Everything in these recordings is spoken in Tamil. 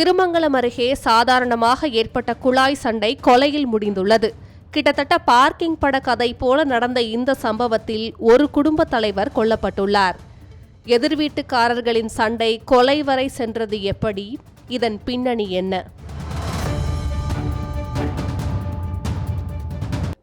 திருமங்கலம் அருகே சாதாரணமாக ஏற்பட்ட குழாய் சண்டை கொலையில் முடிந்துள்ளது. கிட்டத்தட்ட பார்க்கிங் பட கதை போல நடந்த இந்த சம்பவத்தில் ஒரு குடும்ப தலைவர் கொல்லப்பட்டுள்ளார். எதிர் வீட்டுக்காரர்களின் சண்டை கொலை வரை சென்றது எப்படி? இதன் பின்னணி என்ன?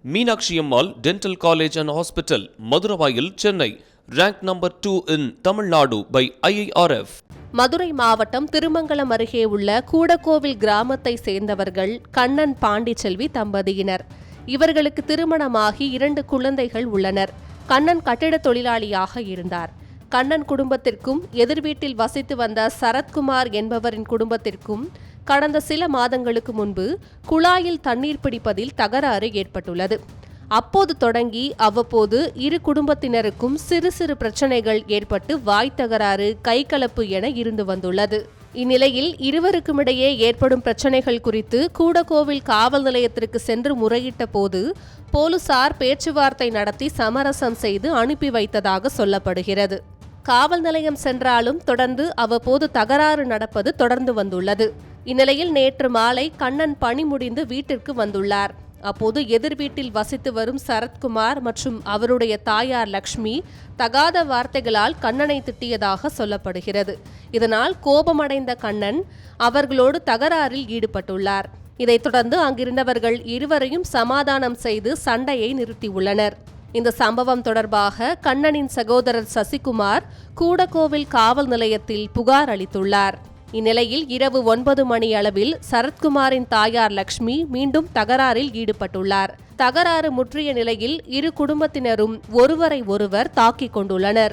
Meenakshi Ammal dental college and hospital Maduravoyal Chennai. Rank number two in Tamil Nadu by IIRF Madurai மாவட்டம் திருமங்கலம் அருகே உள்ள கூடக்கோவில் கிராமத்தை சேர்ந்தவர்கள் கண்ணன் பாண்டிச்செல்வி தம்பதியினர். இவர்களுக்கு திருமணமாகி இரண்டு குழந்தைகள் உள்ளனர். கண்ணன் கட்டிட தொழிலாளியாக இருந்தார். கண்ணன் குடும்பத்திற்கும் எதிர் வீட்டில் வசித்து வந்த சரத்குமார் என்பவரின் குடும்பத்திற்கும் கடந்த சில மாதங்களுக்கு முன்பு குழாயில் தண்ணீர் பிடிப்பதில் தகராறு ஏற்பட்டுள்ளது. அப்போது தொடங்கி அவ்வப்போது இரு குடும்பத்தினருக்கும் சிறு சிறு பிரச்சனைகள் ஏற்பட்டு வாய் தகராறு கைகலப்பு என இருந்து வந்துள்ளது. இந்நிலையில் இருவருக்குமிடையே ஏற்படும் பிரச்சனைகள் குறித்து கூடகோவில் காவல் நிலையத்திற்கு சென்று முறையிட்ட போது போலீசார் பேச்சுவார்த்தை நடத்தி சமரசம் செய்து அனுப்பி வைத்ததாக சொல்லப்படுகிறது. காவல் நிலையம் சென்றாலும் தொடர்ந்து அவ்வப்போது தகராறு நடப்பது தொடர்ந்து வந்துள்ளது. இந்நிலையில் நேற்று மாலை கண்ணன் பணி முடிந்து வீட்டிற்கு வந்துள்ளார். அப்போது எதிர் வீட்டில் வசித்து வரும் சரத்குமார் மற்றும் அவருடைய தாயார் லக்ஷ்மி தகாத வார்த்தைகளால் கண்ணனை திட்டியதாக சொல்லப்படுகிறது. இதனால் கோபமடைந்த கண்ணன் அவர்களோடு தகராறில் ஈடுபட்டுள்ளார். இதைத் தொடர்ந்து அங்கிருந்தவர்கள் இருவரையும் சமாதானம் செய்து சண்டையை நிறுத்தியுள்ளனர். இந்த சம்பவம் தொடர்பாக கண்ணனின் சகோதரர் சசிகுமார் கூடக்கோவில் காவல் நிலையத்தில் புகார் அளித்துள்ளார். இந்நிலையில் இரவு ஒன்பது மணி அளவில் சரத்குமாரின் தாயார் லக்ஷ்மி மீண்டும் தகராறில் ஈடுபட்டுள்ளார். தகராறு முற்றிய நிலையில் இரு குடும்பத்தினரும் ஒருவரை ஒருவர் தாக்கிக் கொண்டுள்ளனர்.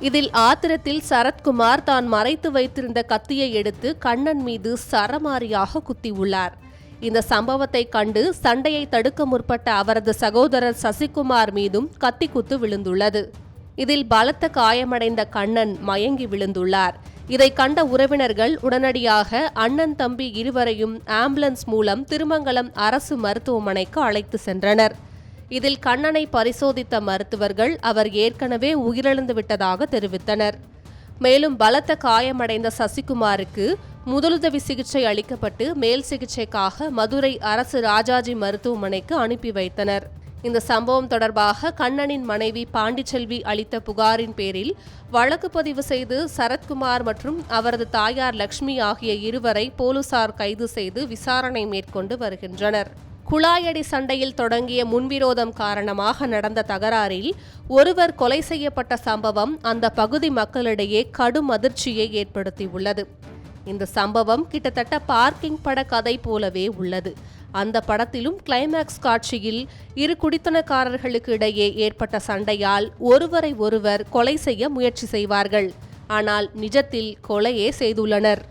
இதில் ஆத்திரத்தில் சரத்குமார் தான் மறைத்து வைத்திருந்த கத்தியை எடுத்து கண்ணன் மீது சரமாரியாக குத்தியுள்ளார். இந்த சம்பவத்தை கண்டு சண்டையை தடுக்க முற்பட்ட அவரது சகோதரர் சசிகுமார் மீதும் கத்தி குத்து விழுந்துள்ளது. இதில் பலத்த காயமடைந்த கண்ணன் மயங்கி விழுந்துள்ளார். இதை கண்ட உறவினர்கள் உடனடியாக அண்ணன் தம்பி இருவரையும் ஆம்புலன்ஸ் மூலம் திருமங்கலம் அரசு மருத்துவமனைக்கு அழைத்து சென்றனர். இதில் கண்ணனை பரிசோதித்த மருத்துவர்கள் அவர் ஏற்கனவே உயிரிழந்து விட்டதாக தெரிவித்தனர். மேலும் பலத்த காயமடைந்த சசிகுமாருக்கு முதலுதவி சிகிச்சை அளிக்கப்பட்டு மேல் சிகிச்சைக்காக மதுரை அரசு ராஜாஜி மருத்துவமனைக்கு அனுப்பி வைத்தனர். இந்த சம்பவம் தொடர்பாக கண்ணனின் மனைவி பாண்டிச்செல்வி அளித்த புகாரின் பேரில் வழக்கு பதிவு செய்து சரத்குமார் மற்றும் அவரது தாயார் லக்ஷ்மி ஆகிய இருவரை போலீசார் கைது செய்து விசாரணை மேற்கொண்டு வருகின்றனர். குழாயடி சண்டையில் தொடங்கிய முன்விரோதம் காரணமாக நடந்த தகராறில் ஒருவர் கொலை செய்யப்பட்ட சம்பவம் அந்த பகுதி மக்களிடையே கடும் அதிர்ச்சியை ஏற்படுத்தியுள்ளது. இந்த சம்பவம் கிட்டத்தட்ட பார்க்கிங் பட கதை போலவே உள்ளது. அந்த படத்திலும் கிளைமேக்ஸ் காட்சியில் இரு குடித்தனக்காரர்களுக்கு இடையே ஏற்பட்ட சண்டையால் ஒருவரை ஒருவர் கொலை செய்ய முயற்சி செய்வார்கள். ஆனால் நிஜத்தில் கொலையே செய்துள்ளனர்.